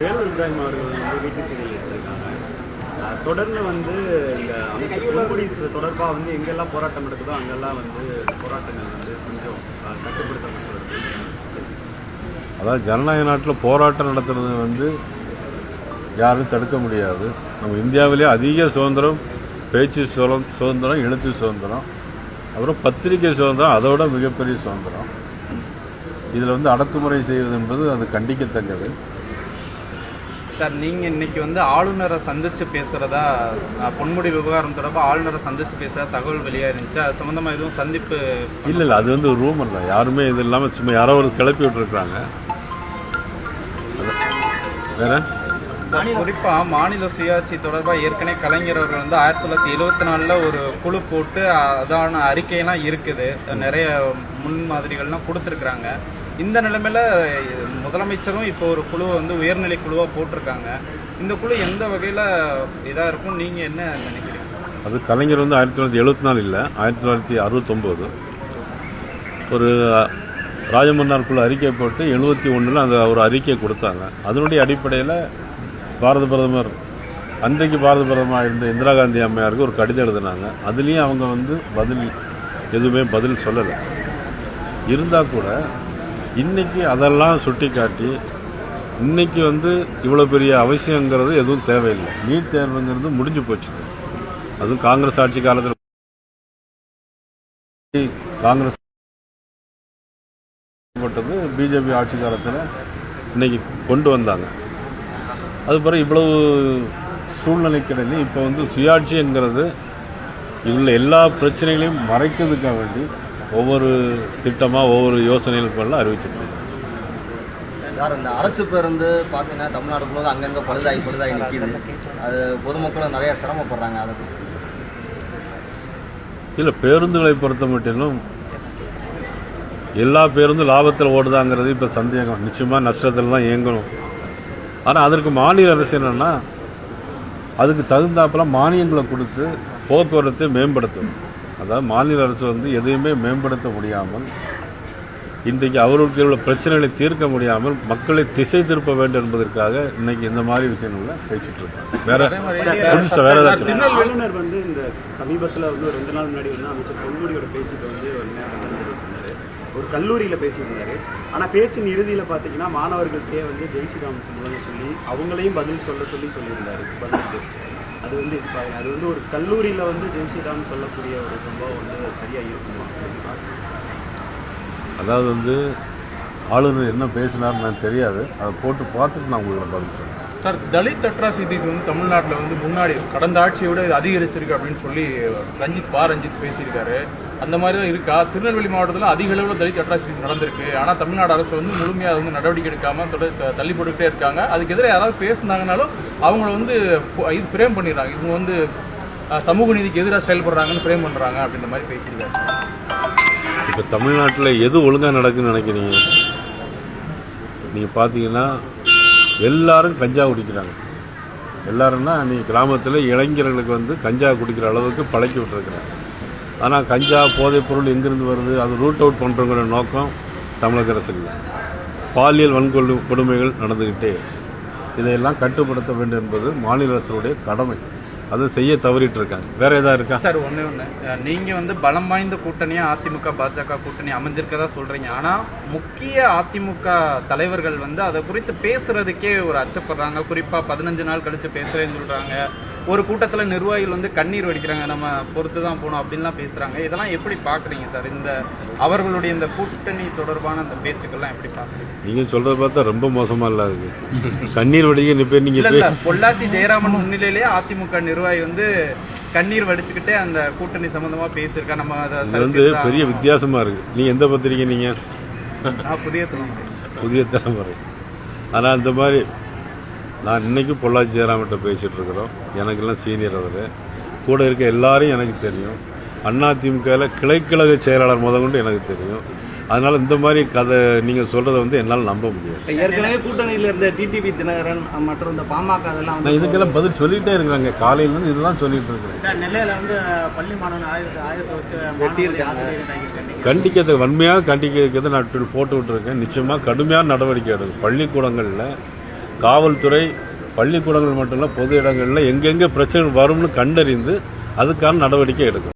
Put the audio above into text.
வேலூர் இப்ராஹிம் அவர்கள் வந்து வீட்டு செய்தியில் எடுத்திருக்காங்க. தொடர்ந்து வந்து இந்த அமைச்சர் பொன்முடி தொடர்பாக வந்து எங்கெல்லாம் போராட்டம் நடக்குதோ அங்கெல்லாம் வந்து போராட்டங்கள் வந்து கொஞ்சம் அஹ், கட்டுப்படுத்தப்பட்டு அதாவது ஜனநாயக நாட்டில் போராட்டம் நடத்துறது வந்து யாரும் தடுக்க முடியாது. நம்ம இந்தியாவிலே அதிக சுதந்திரம் பேச்சு சுதந்திரம் சுதந்திரம் எழுத்து சுதந்திரம் அப்புறம் பத்திரிகை சுதந்திரம் அதோட மிகப்பெரிய சுதந்திரம். இதில் வந்து அடக்குமுறை செய்வது என்பது அது கண்டிக்கத்தக்கது. சார் நீங்க இன்னைக்கு வந்து ஆளுநரை சந்திச்சு பேசுறதா பொன்முடி விவகாரம் தொடர்பாக ஆளுநரை சந்திச்சு பேசுறதா தகவல் வெளியாக இருந்துச்சு அது சம்பந்தமா எதுவும் சந்திப்பு இல்லை இல்லை அது வந்து ஒரு ரூம் இல்லை. யாருமே இது இல்லாமல் சும்மா யாரோ ஒரு கிளப்பி விட்டுருக்குறாங்க. வேற? சார், குறிப்பா மாநில சுயாட்சி தொடர்பாக ஏற்கனவே கலைஞர் அவர்கள் வந்து ஆயிரத்தி தொள்ளாயிரத்தி எழுபத்தி நாலுல ஒரு குழு போட்டு அதான அறிக்கையெல்லாம் இருக்குது. நிறைய முன்மாதிரிகள்லாம் கொடுத்துருக்குறாங்க. இந்த நிலைமையில் முதலமைச்சரும் இப்போ ஒரு குழுவை வந்து உயர்நிலை குழுவாக போட்டிருக்காங்க. இந்த குழு எந்த வகையில் இதாக இருக்கும்? நீங்கள் என்ன நினைக்கிறீங்க? அது கலைஞர் வந்து ஆயிரத்தி தொள்ளாயிரத்தி எழுபத்தி நாலு இல்லை ஆயிரத்தி தொள்ளாயிரத்தி அறுபத்தொம்போது. ஒரு ராஜமன்னார் குழு அறிக்கை போட்டு எழுபத்தி ஒன்றில் அந்த ஒரு அறிக்கை கொடுத்தாங்க. அதனுடைய அடிப்படையில் பாரத பிரதமர் அன்றைக்கு பாரத பிரதமர் இருந்த இந்திரா காந்தி அம்மையாருக்கு ஒரு கடிதம் எழுதினாங்க. அதுலேயும் அவங்க வந்து பதில் எதுவுமே பதில் சொல்லலை. இருந்தால் கூட இன்றைக்கி அதெல்லாம் சுட்டி காட்டி இன்றைக்கி வந்து இவ்வளோ பெரிய அவசியங்கிறது எதுவும் தேவையில்லை. நீட் தேர்வுங்கிறது முடிஞ்சு போச்சு. அதுவும் காங்கிரஸ் ஆட்சி காலத்தில் காங்கிரஸ் பட்டது பிஜேபி ஆட்சி காலத்தில் இன்னைக்கு கொண்டு வந்தாங்க. அது பிறகு இவ்வளவு சூழ்நிலைக்கிடையில இப்போ வந்து சுயாட்சிங்கிறது இதில் எல்லா பிரச்சனைகளையும் மறைக்கிறதுக்காக வேண்டி ஒவ்வொரு திட்டமாக ஒவ்வொரு யோசனைகளுக்கெல்லாம் அறிவிச்சிருக்காங்க. சார் இந்த அரசு பேருந்து பார்த்தீங்கன்னா தமிழ்நாடு அங்கங்கே பழுதாகி பழுதாகி நிற்கிது அது பொதுமக்களும் நிறைய சிரமப்படுறாங்க அதை பத்தி. இல்லை பேருந்துகளை பொறுத்த மட்டிலும் எல்லா பேருந்தும் லாபத்தில் ஓடுதாங்கிறது இப்போ சந்தேகம். நிச்சயமாக நஷ்டத்தில் தான் இயங்கணும். ஆனால் அதற்கு மாநில அரசு என்னன்னா அதுக்கு தகுந்தாப்புல மானியங்களை கொடுத்து போக்குவரத்தை மேம்படுத்தணும். அதாவது மாநில அரசு வந்து எதையுமே மேம்படுத்த முடியாமல் இன்றைக்கு அவர்களுக்கு உள்ள பிரச்சனைகளை தீர்க்க முடியாமல் மக்களை திசை திருப்ப வேண்டும் என்பதற்காக இன்னைக்கு இந்த மாதிரி விஷயங்கள்ல பேசிட்டு இருக்காங்க வேற வேற ஏதாச்சும் ஆளுநர் வந்து இந்த சமீபத்தில் வந்து ரெண்டு நாள் முன்னாடி வந்து அமைச்சர் பொன்முடியோட பேச்சுக்கு வந்து ஒரு கல்லூரியில் பேசியிருந்தாரு. ஆனால் பேச்சின் இறுதியில் பார்த்தீங்கன்னா மாணவர்கள்ட்டே வந்து ஜெய் ஸ்ரீராம் கும்பிடுன்னு சொல்லி அவங்களையும் பதில் சொல்ல சொல்லி சொல்லியிருந்தாரு. பதிலுக்கு அது வந்து இருப்பாங்க அது வந்து ஒரு கல்லூரியில் வந்து ஜெய் சொல்லக்கூடிய ஒரு சம்பவம் வந்து சரியாக இருக்குமா? அதாவது வந்து ஆளுநர் என்ன பேசினார்னு எனக்கு தெரியாது. அதை போட்டு பார்த்துட்டு நான் உங்களுக்கு பதில் சொல்கிறேன் சார் தலித் அட்ராசிட்டிஸ் வந்து தமிழ்நாட்டில் வந்து முன்னாடி கடந்த ஆட்சியை விட இது அதிகரிச்சிருக்கு அப்படின்னு சொல்லி ரஞ்சித் பா. ரஞ்சித் பேசியிருக்காரு. அந்த மாதிரி தான் இருக்கா? திருநெல்வேலி மாவட்டத்தில் அதிக அளவில் தலித் அட்ராசிட்டிஸ் நடந்திருக்கு. ஆனால் தமிழ்நாடு அரசு வந்து முழுமையாக வந்து நடவடிக்கை எடுக்காமல் தொடர் தள்ளி போட்டுக்கிட்டே இருக்காங்க. அதுக்கு எதிராக யாராவது பேசுனாங்கனாலும் அவங்கள வந்து இது ஃப்ரேம் பண்ணிடுறாங்க. இவங்க வந்து சமூக நீதிக்கு எதிராக செயல்படுறாங்கன்னு ஃப்ரேம் பண்ணுறாங்க அப்படின்ற மாதிரி பேசியிருக்காரு. இப்போ தமிழ்நாட்டில் எது ஒழுங்காக நடக்குன்னு நினைக்கிறீங்க? நீங்கள் பார்த்தீங்கன்னா எல்லாரும் கஞ்சா குடிக்கிறாங்க. எல்லாரும்னா நீ கிராமத்தில் இளைஞர்களுக்கு வந்து கஞ்சா குடிக்கிற அளவுக்கு பழக்கி விட்டுருக்குறாங்க. ஆனால் கஞ்சா போதைப் பொருள் எங்கேருந்து வருது? அது ரூட் அவுட் பண்ணுறங்கிற நோக்கம் தமிழக அரசுக்கு பாலியல் வன்கொடு கொடுமைகள் நடந்துக்கிட்டே இதையெல்லாம் கட்டுப்படுத்த வேண்டும் என்பது மாநில அரசுடைய கடமை. அதை செய்ய தவறிட்டு இருக்காங்க வேற ஏதாவது இருக்கா? சார் ஒண்ணு ஒண்ணு. நீங்க வந்து பலம் வாய்ந்த கூட்டணியா அதிமுக பாஜக கூட்டணி அமைஞ்சிருக்கதா சொல்றீங்க. ஆனா முக்கிய அதிமுக தலைவர்கள் வந்து அதை குறித்து பேசுறதுக்கே ஒரு அச்சப்படுறாங்க. குறிப்பா பதினஞ்சு நாள் கழிச்சு பேசுறேன்னு சொல்றாங்க. ஒரு கூட்டத்துல நிர்வாகிகள் வந்து கண்ணீர் வடிக்கிறாங்க நம்ம பொறுத்து தான் போகணும் அப்படின்லாம் பேசுறாங்க. இதெல்லாம் எப்படி பாக்குறீங்க சார்? இந்த அவர்களுடைய இந்த கூட்டணி தொடர்பான அந்த பேச்சுக்கள்லாம் எப்படி பாக்குறீங்க? நீங்கள் சொல்கிறத பார்த்தா ரொம்ப மோசமாக இல்லை இருக்கு கண்ணீர் வடிக்க இல்ல நீங்கள் பொள்ளாச்சி ஜெயராமன் முன்னிலையிலேயே அதிமுக நிர்வாகி வந்து கண்ணீர் வடிச்சுக்கிட்டே அந்த கூட்டணி சம்பந்தமா பேசியிருக்கா நம்ம அதை வந்து பெரிய வித்தியாசமாக இருக்குது நீங்கள் எந்த பத்திரிக்கை நீங்கள் புதிய தலைமுறை. புதிய தலைமுறை. ஆனால் இந்த மாதிரி நான் இன்னைக்கு பொள்ளாச்சி ஜெயராமிட்ட பேசிகிட்டு இருக்கிறோம். எனக்கெல்லாம் சீனியர் அவர். கூட இருக்க எல்லாரையும் எனக்கு தெரியும். அதிமுகவில் கிளைக்கழக செயலாளர் முத கொண்டு எனக்கு தெரியும். அதனால் இந்த மாதிரி கதை நீங்கள் சொல்கிறத வந்து என்னால் நம்ப முடியாது. ஏற்கனவே கூட்டணியில இருந்த டிடிவி தினகரன் மற்றும் இந்த பாமக அதெல்லாம் நான் இதுக்கெல்லாம் பதில் சொல்லிகிட்டே இருக்கிறாங்க காலையிலேருந்து இதுதான் சொல்லிட்டு இருக்கிறேன். சார் நெல்லையில வந்து பள்ளி மாணவன் ஆயிரத்தி ஆயிரத்தி கண்டிக்கிறது வன்மையாக கண்டிக்கிறது நான் போட்டு விட்டுருக்கேன். நிச்சயமாக கடுமையான நடவடிக்கை எடுக்கும். பள்ளிக்கூடங்களில் காவல்துறை பள்ளிக்கூடங்கள் மட்டும் இல்லை பொது இடங்களில் எங்கெங்கே பிரச்சனை வரும்னு கண்டறிந்து அதுக்கான நடவடிக்கை எடுக்கும்.